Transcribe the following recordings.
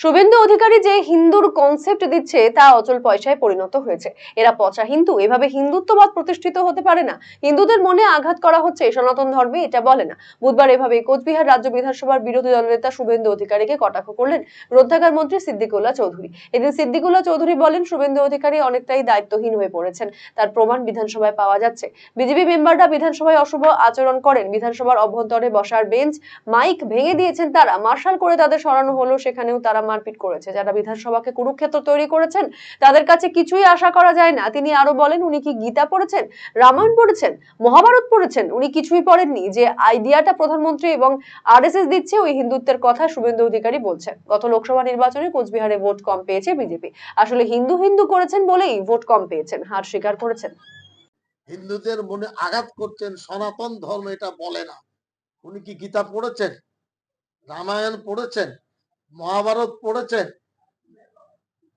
শুভেন্দু অধিকারী যে হিন্দুর কনসেপ্ট দিচ্ছে, তা অচল পয়সায় পরিণত হয়েছে। এরা পচা হিন্দু, এভাবে হিন্দুত্ববাদ প্রতিষ্ঠিত হতে পারে না। হিন্দুদের মনে আঘাত করা হচ্ছে, সনাতন ধর্মে এটা বলে না। বুধবার এভাবে কোচবিহার রাজ্য বিধানসভার বিরোধী দলনেতা শুভেন্দু অধিকারীকে কটাক্ষ করলেন গ্রন্থাগার মন্ত্রী সিদ্দিকুল্লাহ চৌধুরী। এদিন সিদ্দিকুল্লাহ চৌধুরী বলেন, শুভেন্দু অধিকারী অনেকটাই দায়িত্বহীন হয়ে পড়েছেন। তার প্রমাণ বিধানসভায় পাওয়া যাচ্ছে। বিজেপি মেম্বাররা বিধানসভায় অশুভ আচরণ করেন। বিধানসভার অভ্যন্তরে বসার বেঞ্চ, মাইক ভেঙে দিয়েছেন তারা। মার্শাল করে তাদের সরানো হলো, সেখানেও তারা মারপিট করেছে। যারা বিধানসভাকে কুরুক্ষেত্র তৈরি করেছেন, তাদের কাছে কিছুই আশা করা যায় না। তিনি আরও বলেন, উনি কি গীতা পড়েছেন? রামায়ণ পড়েছেন? মহাভারত পড়েছেন? উনি কিছুই পড়েননি। যে আইডিয়াটা প্রধানমন্ত্রী এবং আরএসএস দিচ্ছে, ওই হিন্দুত্বের কথা শুভেন্দু অধিকারী বলছেন। গত লোকসভা নির্বাচনে কোচবিহারে ভোট কম পেয়েছে বিজেপি। আসলে হিন্দু হিন্দু করেছেন বলেই ভোট কম পেয়েছেন। হার স্বীকার করেছেন। হিন্দুদের মনে আঘাত করছেন সনাতন ধর্ম এটা বলে না। উনি কি গীতা পড়েছেন? রামায়ণ পড়েছেন? মহাভারত পড়েছেন।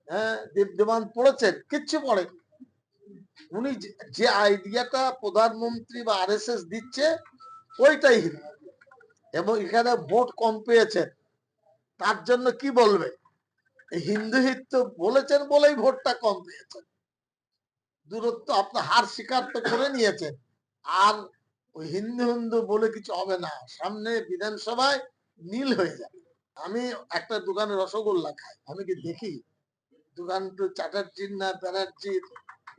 হ্যাঁ দেবদেবান পড়েছেন, কিচ্ছু পড়েন। উনি যে- আইডিয়াটা প্রধানমন্ত্রী বা আরএসএস দিচ্ছে, ওইটাই এবং এখানে ভোট কম পেয়েছেন। তার জন্য কি বলবে? হিন্দু হিন্দু বলেছেন বলেই ভোটটা কম পেয়েছেন। দূরত্ব আপনার হার স্বীকার তো করে নিয়েছেন। আর হিন্দু হিন্দু বলে কিছু হবে না। সামনে বিধানসভায় নীল হয়ে যাবে। আমি একটা দোকানে রসগোল্লা খাই। আমি কি দেখি? দোকান তো চ্যাটার্জির না ব্যানার্জির?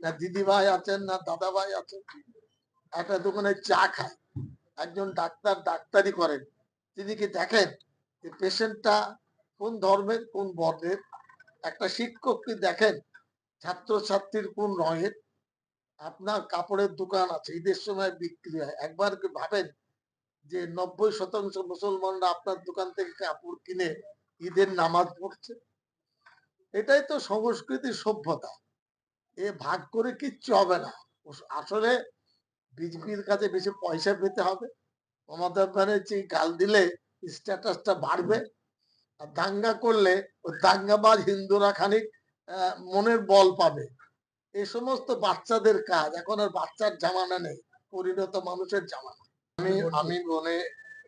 না দিদি ভাই আছেন না দাদা ভাই আছেন? একটা দোকানে চা খায় একজন ডাক্তার ডাক্তারি করেন। তিনি কি দেখেন যে পেশেন্টটা কোন ধর্মের, কোন বর্ণের? একটা শিক্ষক কি দেখেন? ছাত্রছাত্রীর কোন রঙের? আপনার কাপড়ের দোকান আছে, ঈদের সময় বিক্রি হয়। একবার ভাবেন? যে নব্বই শতাংশ মুসলমানরা আপনার দোকান থেকে কাপড় কিনে ঈদের নামাজ পড়ছে। এটাই তো সংস্কৃতি সভ্যতা। এ ভাগ করে কিচ্ছু হবে না। আসলে বিজেপির কাছে বেশি পয়সা পেতে হবে। মমতা ব্যানার্জি গাল দিলে স্ট্যাটাসটা বাড়বে। আর দাঙ্গা করলে ওই দাঙ্গাবাজ হিন্দুরা খানিক মনের বল পাবে। এই সমস্ত বাচ্চাদের কাজ। এখন আর বাচ্চার জামানা নেই। পরিণত মানুষের জামানা। আমি আমি মনে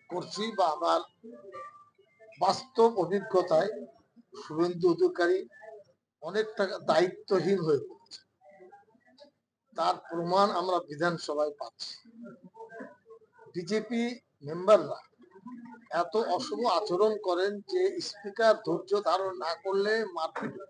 করছি বা আমার বাস্তব অভিজ্ঞতায় শুভেন্দু অধিকারী অনেকটা দায়িত্বহীন হয়ে পড়েছে। তার প্রমাণ আমরা বিধানসভায় পাচ্ছি। বিজেপি মেম্বাররা এত অশুভ আচরণ করেন যে স্পিকার ধৈর্য ধারণ না করলে মারপিট